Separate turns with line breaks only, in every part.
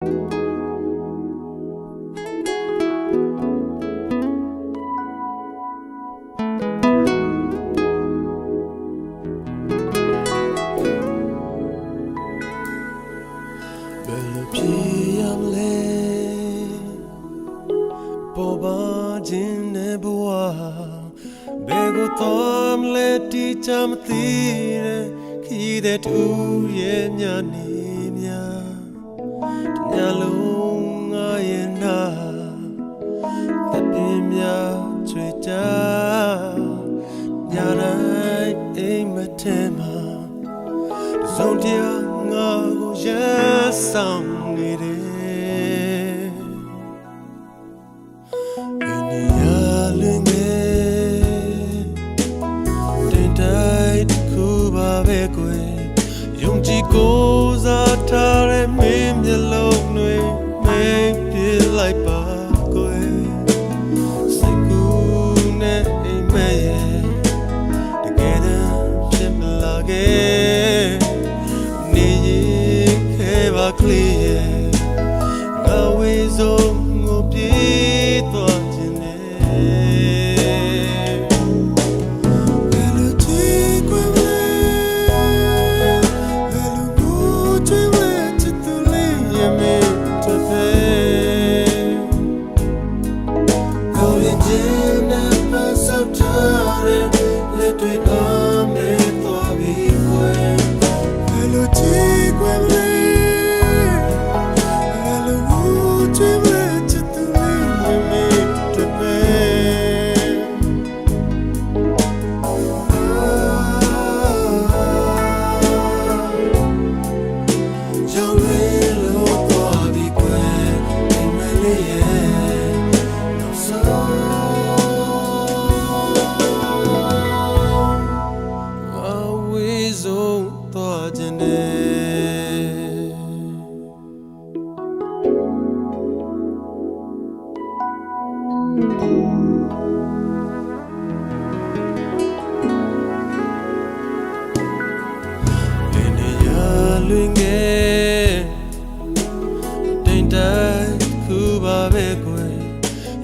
ဘယ်လိုဖြစ်ရမ ညနေများညလုံးငါရဲ့နာတပင်းများချွေကြညတိုင်းအိမ်မထဲမှာဆုံးတရားငါကိုရဆောင်နေတယ် ဆုံးငိုပြေးသွားခြင်းနဲ့ဘယ်လိုကြည့်ခွင့်လဲဘယ်လိုကိုကြွေးဝဲချစ်သူလေးရဲ့မင်းတစ်ဖက်ကိုယ်ရင်ကျင်းနဲ့ပတ်စောက်ထားတဲ့လက်တွေအားမဲ့သွားပြီးခွဲဘယ်လိုကြည့်ခွင့်လဲ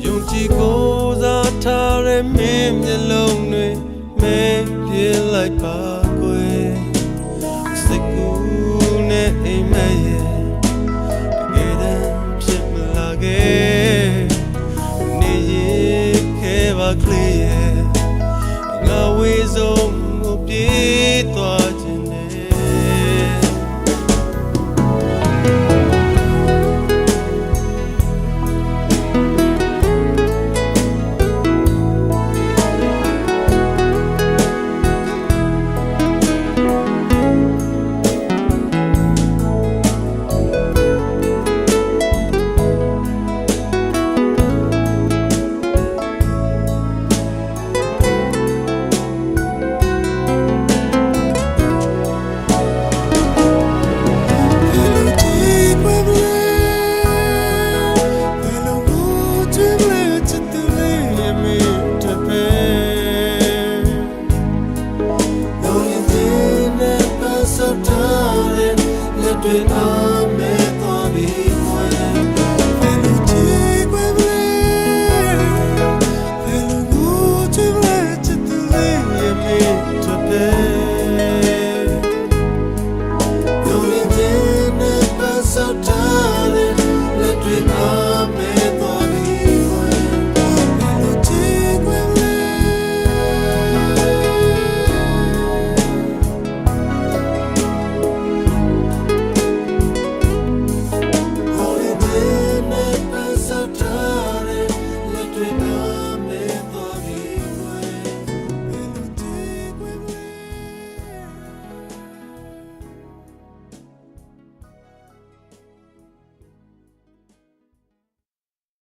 ယုံကြည်ကိုးစားထားတဲ့မင်းမျက်လုံးတွေမဲပြလိုက်ပါကွယ်စိတ်ကူးနဲ့အိမ်မက်ရဲ့တကယ်တမ်းဖြစ်မလာခဲ့နေရင်ခဲပါကလေးရဲ့ငါဝေဆုံး တဲ့လက်တွေအမဲသွားပြီးွယ်